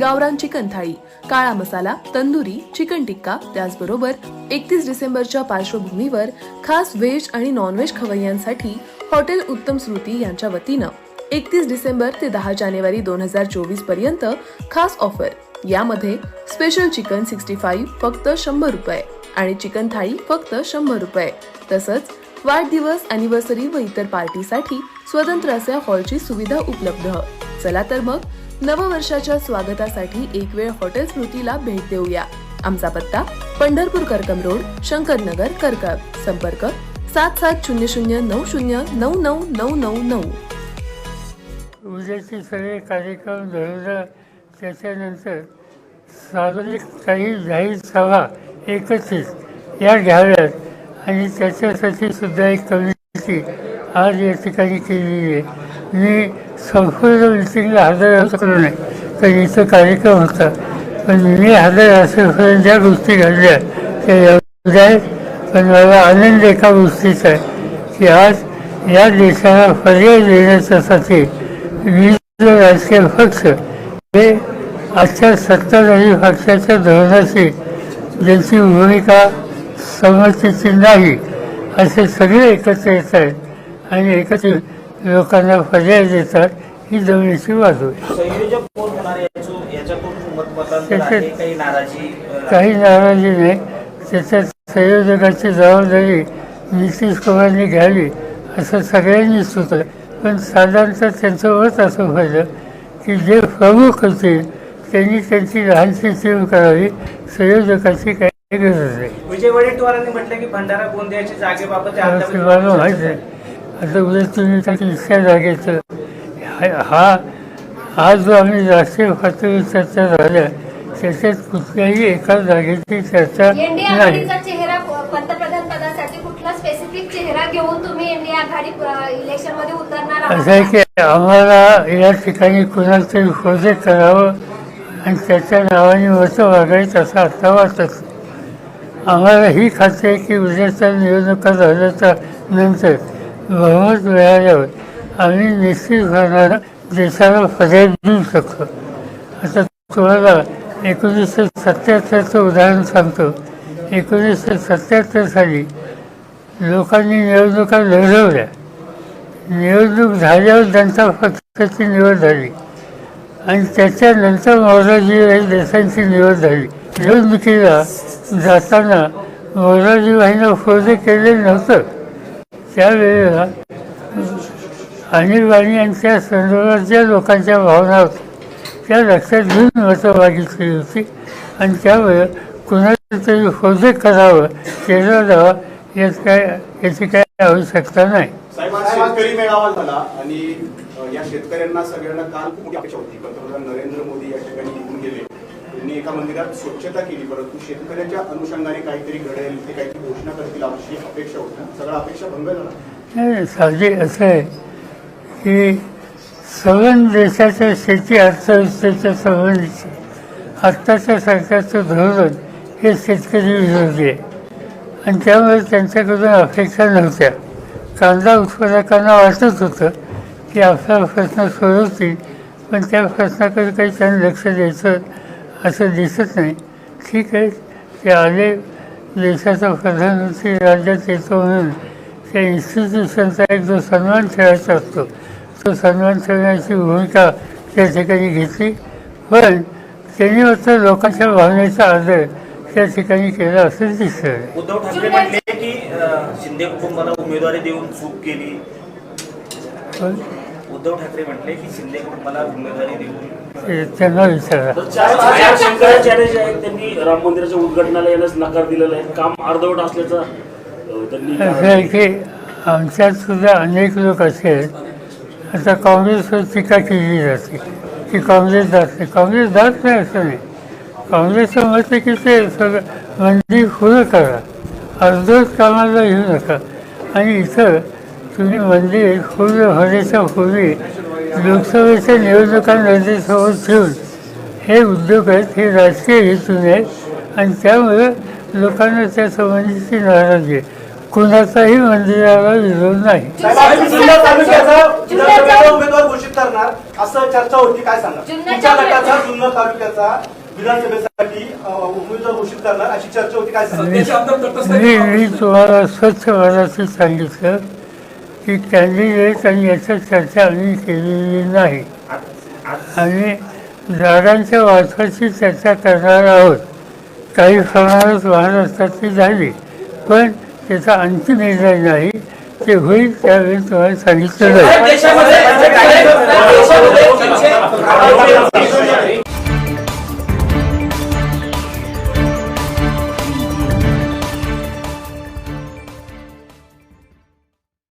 गावरान चिकन थाळी काळा मसाला तंदुरी चिकन टिक्का त्याचबरोबर एकतीस डिसेंबरच्या पार्श्वभूमीवर खास व्हेज आणि नॉनव्हेज खवय्यांसाठी हॉटेल उत्तम श्रुती यांच्या वतीनं एकतीस डिसेंबर ते दहा जानेवारी दोन हजार चोवीसपर्यंत खास ऑफर. यामध्ये स्पेशल चिकन सिक्स्टी फाईव्ह फक्त शंभर रुपये आणि चिकन थाळी फक्त शंभर रुपये. तसंच वाढदिवस अॅनिव्हर्सरी व इतर पार्टीसाठी स्वतंत्र अशा हॉलची सुविधा उपलब्ध. चला तर मग नववर्षाच्या स्वागतासाठी एक वेळ हॉटेल स्मृतीला भेट देऊया. आमचा पत्ता पंढरपूर करकम रोड शंकरनगर करकम संपर्क सात सात शून्य शून्य नऊ शून्य नऊ नऊ नऊ नऊ. नऊ उद्याचे सगळे कार्यक्रम झालेला त्याच्यानंतर सार्वजनिक काही जाहीर सभा एकत्रित या घ्याव्यात आणि त्याच्यासाठी सुद्धा एक कमिटी आज या ठिकाणी केलेली आहे. मी संपूर्ण मिटिंगला हजर करू नाही तर इथं कार्यक्रम होता. पण मी हजर असेपर्यंत ज्या गोष्टी घडल्या त्या एवढ्या आहेत. पण मला आनंद एका गोष्टीचा आहे की आज या देशाला पर्याय देण्याच्यासाठी विविध राजकीय पक्ष हे आजच्या सत्ताधारी पक्षाच्या धोरणाशी ज्यांची भूमिका समर्थीची नाही असे सगळे एकत्र येत आहेत आणि एकत्र लोकांना पर्याय देतात ही जमिनीची बाजू काही नाराजी अ, काही नाराजी नाही. त्याच्यात संयोजकाची जबाबदारी नितीश कुमारने घ्यावी असं सगळ्यांनी सुचलं पण साधारणतः त्यांचं मत असं व्हायचं की जे प्रमुख होते त्यांनी त्यांची लहानशी टीम करावी. संयोजकाची काही गरज नाही. विजय वडेट्टीवारांनी म्हटलं की भंडारा गोंदियाच्या जागेबाबत माहीत आहे. आता उद्या तुम्ही काही इतक्या जागेचं हा- हा आज जो आम्ही राष्ट्रीय पातळीवर चर्चा झाल्या त्याच्यात कुठल्याही एका जागेची चर्चा नाही आघाडीचा चेहरा पंतप्रधान पदासाठी कुठला स्पेसिफिक चेहरा घेऊन तुम्ही एनडीए आघाडी इलेक्शनमध्ये उतरणार आहात असं आहे का? आम्हाला या ठिकाणी कुणाला तरी प्रोजेक्ट करावं आणि त्याच्या नावाने मतं मागायचं असं आता वाटत आम्हाला ही खात्री आहे की उद्याच्या निवडणुका झाल्याच्यानंतर बहुमत मिळाल्यावर आम्ही निश्चित निश्चितपणानं देशाला पर्याय देऊ शकतो. आता तुम्हाला एकोणीसशे सत्याहत्तरचं उदाहरण सांगतो. एकोणीसशे सत्याहत्तर साली लोकांनी निवडणुका लढवल्या. निवडणूक झाल्यावर जनता पक्षाची निवड झाली. आणि त्याच्यानंतर मोरारजीभाई देशांची निवड झाली. निवडणुकीला जाताना मोरारजीभाईंना फोर्ज केले नव्हतं. त्यावेळेला आणीबाणी आणि त्या संदर्भात ज्या लोकांच्या भावना होत्या त्या लक्षात घेऊन मतं मागितली होती. आणि त्यामुळे कुणाचं तरी फोर्ज करावं केला जावा यात काय याची काय आवश्यकता नाही. शेतकरी मेळावा झाला आणि या शेतकऱ्यांना सगळ्यांना काल खूप मोठी अपेक्षा होती. पंतप्रधान नरेंद्र मोदी या ठिकाणी गेले. त्यांनी एका मंदिरात स्वच्छता केली परंतु शेतकऱ्याच्या अनुषंगाने काहीतरी घडेल ते काहीतरी घोषणा करतील अशी अपेक्षा होती सगळा अपेक्षा भंग झाला. साहजिक असं आहे की सगळं देशाच्या शेती अर्थव्यवस्थेच्या संबंधीचे आत्ताच्या सरकारचं धोरण हे शेतकरी विरोधी आहे. आणि त्यामुळे त्यांच्याकडून अपेक्षा नव्हत्या. कांदा उत्पादकांना वाटत होतं की आपला प्रश्न सोडवतील पण त्या प्रश्नाकडे काही त्यांनी लक्ष द्यायचं असं दिसत नाही. ठीक आहे ते आले देशाचा प्रधानमंत्री राज्यात येतो म्हणून त्या इन्स्टिट्यूशनचा एक जो सन्मान ठेवायचा असतो. तो सन्मान ठेवण्याची भूमिका त्या ठिकाणी घेतली. पण त्यांनी मात्र लोकांच्या भावनेचा आदर त्या ठिकाणी केला असं दिसतं उद्धव ठाकरे म्हटले की शिंदे कुटुंबाला उमेदवारी देऊन चूक केली. उद्धव ठाकरे म्हटले की शिंदे कुटुंबाला उमेदवारी देऊन त्यांना विचारा. चार शंकराचार्य जे आहेत त्यांनी राम मंदिराच्या उद्घाटनाला येण्यास नकार दिलेला आहे. काम अर्धवट असल्याचा अ, त्यांनी असं आहे की आमच्यात सुद्धा अनेक लोक असे आहेत. आता काँग्रेसवर टीका केली जाते. की काँग्रेस जात नाही. काँग्रेस जात नाही असं नाही. काँग्रेसचं मत आहे की ते सगळं मंदिर खुलं करा. अर्धवट कामाला येऊ नका. आणि इथं तुम्ही मंदिर खुलं होण्याच्या पूर्वी लोकसभेच्या निवडणुका नजरेसमोर ठेवून हे उद्योग आहेत हे राजकीय हेतून आहेत आणि त्यामुळे लोकांना त्या संबंधीची नाराजी आहे. कुणाचाही मंदिराला विरोध नाही. साहेब, आम्ही जुन्नर तालुक्याचा जुन्नरचा- विधानसभेचा उमेदवार घोषित करणार. असं चर्चा होती काय सांगा? जुन्नरच्या- तुमच्या गटाचा जुन्नर तालुक्याचा विधानसभेसाठी अं, उमेदवार घोषित करणार अशी चर्चा होती काय सांगा? मी मी तुम्हाला स्वच्छ मनाशी सांगितलं. की कॅन्डिडेट आणि याचं चर्चा आम्ही केलेली नाही. आणि झाडांच्या वाटपाची चर्चा करणार आहोत. काही प्रमाणात वाहन असतात ती झाली पण त्याचा अंतिम निर्णय नाही. ते होईल त्यावेळी तुम्हाला सांगितलं जाईल.